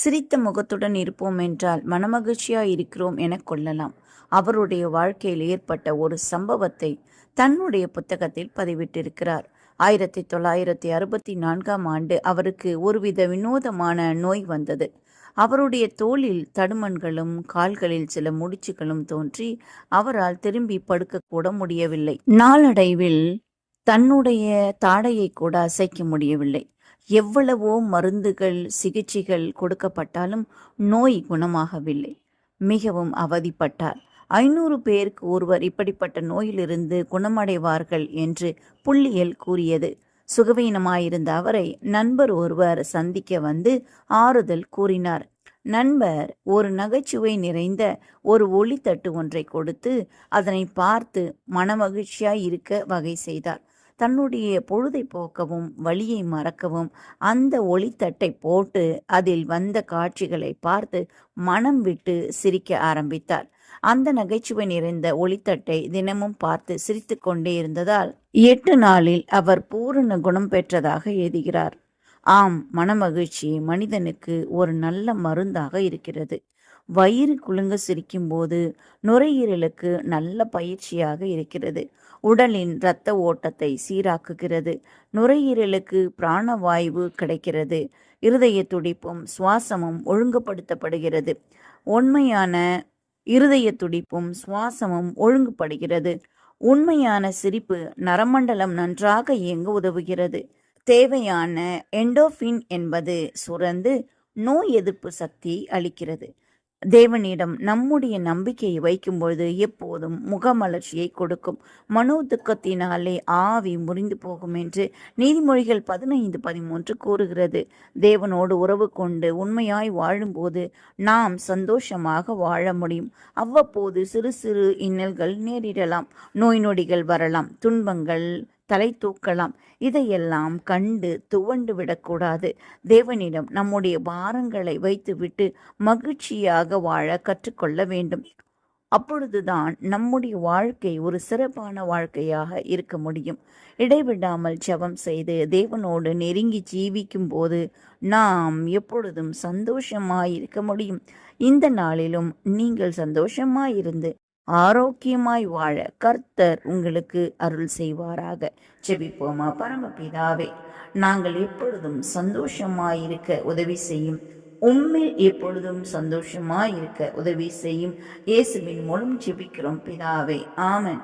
சிரித்த முகத்துடன் இருப்போம் என்றால் மனமகிழ்ச்சியாய் இருக்கிறோம் என கொள்ளலாம். அவருடைய வாழ்க்கையில் ஏற்பட்ட ஒரு சம்பவத்தை தன்னுடைய புத்தகத்தில் பதிவிட்டிருக்கிறார். ஆயிரத்தி தொள்ளாயிரத்தி அறுபத்தி நான்காம் ஆண்டு அவருக்கு ஒருவித வினோதமான நோய் வந்தது. அவருடைய தோளில் தடுமன்களும் கால்களில் சில முடிச்சுகளும் தோன்றி அவரால் திரும்பி படுக்கக்கூட முடியவில்லை. நாளடைவில் தன்னுடைய தாடையை கூட அசைக்க முடியவில்லை. எவ்வளவோ மருந்துகள் சிகிச்சைகள் கொடுக்கப்பட்டாலும் நோய் குணமாகவில்லை. மிகவும் அவதிப்பட்டார். ஐநூறு பேருக்கு ஒருவர் இப்படிப்பட்ட நோயிலிருந்து குணமடைவார்கள் என்று புள்ளியல் கூறியது. சுகவீனமாயிருந்த அவரை நண்பர் ஒருவர் சந்திக்க வந்து ஆறுதல் கூறினார். நண்பர் ஒரு நகைச்சுவை நிறைந்த ஒரு ஒளித்தட்டு ஒன்றை கொடுத்து அதனை பார்த்து மனமகிழ்ச்சியாய் இருக்க வகை செய்தார். தன்னுடைய பொழுதை போக்கவும் வழியை மறக்கவும் அந்த ஒளித்தட்டை போட்டு அதில் வந்த காட்சிகளை பார்த்து மனம் விட்டு சிரிக்க ஆரம்பித்தார் அந்த நகைச்சுவை நிறைந்த ஒளித்தட்டை தினமும் பார்த்து சிரித்து கொண்டே இருந்ததால் எட்டு நாளில் அவர் பூரண குணம் பெற்றதாக எழுதுகிறார். ஆம் மனமகிழ்ச்சி மனிதனுக்கு ஒரு நல்ல மருந்தாக இருக்கிறது. வயிறு குலுங்க சிரிக்கும்போது நுரையீரலுக்கு நல்ல பயிற்சியாக இருக்கிறது. உடலின் இரத்த ஓட்டத்தை சீராக்குகிறது. நுரையீரலுக்கு பிராணவாயு கிடைக்கிறது. இருதய துடிப்பும் சுவாசமும் ஒழுங்குபடுத்தப்படுகிறது. உண்மையான இருதய துடிப்பும் சுவாசமும் ஒழுங்குபடுகிறது. உண்மையான சிரிப்பு நரமண்டலம் நன்றாக இயங்க உதவுகிறது. தேவையான எண்டோஃபின் என்பது சுரந்து நோய் எதிர்ப்பு சக்தி அளிக்கிறது. தேவனிடம் நம்முடைய நம்பிக்கையை வைக்கும்பொழுது எப்போதும் முகமலர்ச்சியை கொடுக்கும். மனோ துக்கத்தினாலே ஆவி முறிந்து போகும் என்று நீதிமொழிகள் பதினைந்து பதிமூன்று கூறுகிறது. தேவனோடு உறவு கொண்டு உண்மையாய் வாழும்போது நாம் சந்தோஷமாக வாழ முடியும். அவ்வப்போது சிறு சிறு இன்னல்கள் நேரிடலாம். நோய் நொடிகள் வரலாம். துன்பங்கள் தலை தூக்கலாம். இதையெல்லாம் கண்டு துவண்டு விடக்கூடாது. தேவனிடம் நம்முடைய பாரங்களை வைத்துவிட்டு மகிழ்ச்சியாக வாழ கற்றுக்கொள்ள வேண்டும். அப்பொழுதுதான் நம்முடைய வாழ்க்கை ஒரு சிறப்பான வாழ்க்கையாக இருக்க முடியும். இடைவிடாமல் ஜெபம் செய்து தேவனோடு நெருங்கி ஜீவிக்கும் போது நாம் எப்பொழுதும் சந்தோஷமாயிருக்க முடியும். இந்த நாளிலும் நீங்கள் சந்தோஷமாயிருந்து ஆரோக்கியமாய் வாழ கர்த்தர் உங்களுக்கு அருள் செய்வாராக. செபிப்போமா பரமபிதாவே நாங்கள் எப்பொழுதும் சந்தோஷமாயிருக்க உதவி செய்யும். உம்மில் எப்பொழுதும் சந்தோஷமாயிருக்க உதவி செய்யும். இயேசுவின் மூலம் ஜெபிக்கிறோம் பிதாவே. ஆமன்.